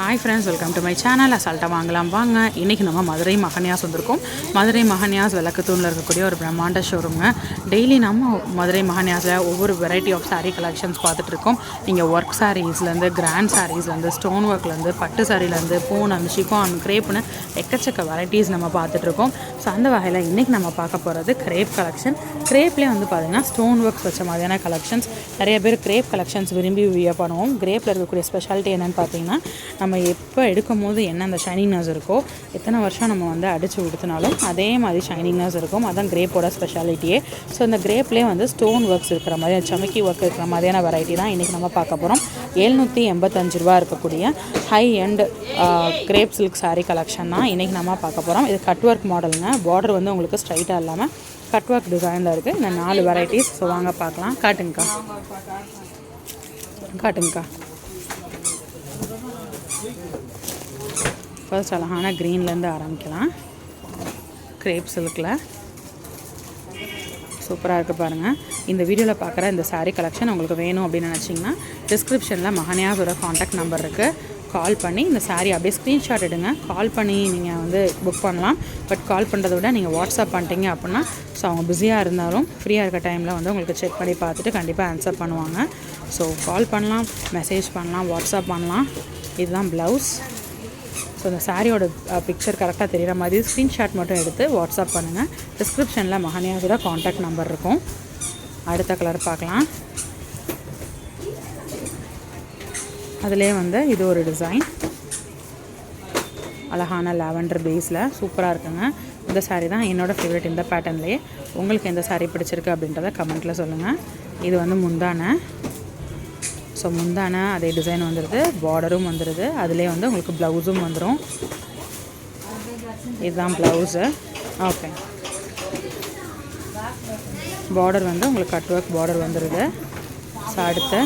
Hi friends welcome to my channel அசால்ட்டாக வாங்கலாம். வாங்க. இன்றைக்கி நம்ம மதுரை மகன்யாஸ் வந்திருக்கோம். மதுரை மகன்யாஸ் விளக்கத்தூணில் இருக்கக்கூடிய ஒரு பிரம்மாண்ட ஷோரூம்ங்க டெய்லி நம்ம மதுரை மகன்யாஸில் ஒவ்வொரு வெரைட்டி ஆஃப் சாரீ கலெக்ஷன்ஸ் பார்த்துட்ருக்கோம் நீங்கள் ஒர்க் சாரீஸ்லேருந்து கிராண்ட் சாரீஸ்லேருந்து ஸ்டோன் ஒர்க்லேருந்து பட்டு சாரிலேருந்து பூனம் ஷிஃபான் கிரேப்னு எக்கச்சக்க வெரைட்டிஸ் நம்ம பார்த்துட்ருக்கோம் ஸோ அந்த வகையில் இன்றைக்கி நம்ம பார்க்க போகிறது கிரேப் கலெக்ஷன் கிரேப்லேயே வந்து பார்த்திங்கன்னா ஸ்டோன் ஒர்க்ஸ் வச்ச மாதிரியான கலெக்ஷன்ஸ் நிறைய பேர் கிரேப் கலெக்ஷன்ஸ் விரும்பி வியர் பண்ணுவோம் கிரேப்பில் இருக்கக்கூடிய ஸ்பெஷாலிட்டி என்னென்னு பார்த்தீங்கன்னா நம்ம எப்போ எடுக்கும் போது என்ன அந்த ஷைனிங்னஸ் இருக்கோ எத்தனை வருஷம் நம்ம வந்து அடித்து உடுத்தினாலும் அதே மாதிரி ஷைனிங்னஸ் இருக்கும். அதான் கிரேப்போட ஸ்பெஷாலிட்டியே ஸோ இந்த கிரேப்லேயே வந்து ஸ்டோன் ஒர்க்ஸ் இருக்கிற மாதிரி சமக்கி ஒர்க் இருக்கிற மாதிரியான வெரைட்டி தான் இன்றைக்கி நம்ம பார்க்க போகிறோம் எழுநூற்றி எண்பத்தஞ்சு ரூபா இருக்கக்கூடிய high end crepe silk sari collection தான் இன்றைக்கி நம்ம பார்க்க போகிறோம் இது கட் ஒர்க் மாடலுங்க பார்டர் வந்து உங்களுக்கு ஸ்ட்ரைட்டாக இல்லாமல் கட் ஒர்க் டிசைனில் இருக்குது இந்த நாலு வெரைட்டிஸ் ஸோ வாங்க பார்க்கலாம். காட்டுங்கக்கா. காட்டுங்கக்கா. ஃபர்ஸ்ட் அழகான க்ரீன்லேருந்து ஆரம்பிக்கலாம். கிரேப் சில்கில் சூப்பராக இருக்குது பாருங்கள் இந்த வீடியோவில் பார்க்குற இந்த சாரீ கலெக்ஷன் உங்களுக்கு வேணும் அப்படின்னு நினச்சிங்கன்னா டிஸ்கிரிப்ஷனில் மகனியாஸோட காண்டாக்ட் நம்பர் இருக்குது கால் பண்ணி இந்த சாரீ அப்படியே ஸ்க்ரீன்ஷாட் எடுங்க. கால் பண்ணி நீங்கள் வந்து புக் பண்ணலாம். பட் கால் பண்ணுறத விட நீங்கள் வாட்ஸ்அப் பண்ணிட்டீங்க அப்படின்னா ஸோ அவங்க பிஸியாக இருந்தாலும் ஃப்ரீயாக இருக்க டைமில் வந்து உங்களுக்கு செக் பண்ணி பார்த்துட்டு கண்டிப்பாக ஆன்சர் பண்ணுவாங்க. ஸோ கால் பண்ணலாம் மெசேஜ் பண்ணலாம் வாட்ஸ்அப் பண்ணலாம். இதுதான் ப்ளவுஸ் ஸோ இந்த சாரியோட பிக்சர் கரெக்டாக தெரிகிற மாதிரி ஸ்க்ரீன்ஷாட் மட்டும் எடுத்து வாட்ஸ்அப் பண்ணுங்கள் டிஸ்கிரிப்ஷனில் மகனியாவோட காண்டாக்ட் நம்பர் இருக்கும். அடுத்த கலர் பார்க்கலாம். அதிலே வந்து இது ஒரு டிசைன் அழகான லாவெண்டர் பேஸில் சூப்பராக இருக்குங்க. இந்த saree தான் என்னோடய ஃபேவரட் இந்த பேட்டர்ன்லேயே உங்களுக்கு எந்த saree பிடிச்சிருக்கு அப்படின்றத கமெண்ட்டில் சொல்லுங்கள் இது வந்து முந்தான. ஸோ முந்தான அதே டிசைன் வந்துடுது பார்டரும் வந்துடுது அதிலே வந்து உங்களுக்கு ப்ளவுஸும் வந்துடும் இதுதான் ப்ளவுஸு ஓகே பார்டர் வந்து உங்களுக்கு கட் ஒர்க் பார்டர் வந்துடுது ஸோ அடுத்து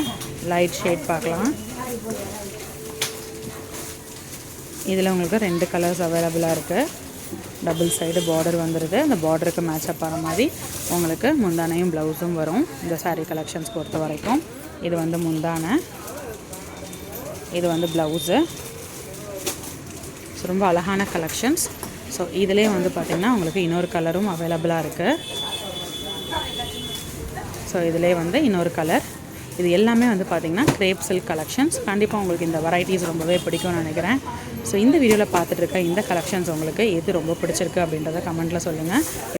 லைட் ஷேட் பார்க்கலாம். இதில் உங்களுக்கு ரெண்டு கலர்ஸ் அவைலபிளாக இருக்குது டபுள் சைடு பார்டர் வந்துடுது அந்த பார்டருக்கு மேட்சப் ஆகிற மாதிரி உங்களுக்கு முந்தானையும் ப்ளவுஸும் வரும். இந்த சாரீ கலெக்ஷன்ஸ் பொறுத்த வரைக்கும் இது வந்து முந்தானை. இது வந்து ப்ளவுஸு ஸோ ரொம்ப அழகான கலெக்ஷன்ஸ் ஸோ இதிலே வந்து பார்த்திங்கன்னா உங்களுக்கு இன்னொரு கலரும் அவைலபிளாக இருக்குது ஸோ இதிலே வந்து இன்னொரு கலர் இது எல்லாமே வந்து பார்த்திங்கன்னா கிரேப் சில்க் கலெக்ஷன்ஸ் கண்டிப்பாக உங்களுக்கு இந்த வெரைட்டிஸ் ரொம்பவே பிடிக்கும்னு நினைக்கிறேன். ஸோ இந்த வீடியோவில் பார்த்துட்டு இருக்க இந்த கலெக்ஷன்ஸ் உங்களுக்கு எது ரொம்ப பிடிச்சிருக்கு அப்படின்றத கமெண்ட்டில் சொல்லுங்கள்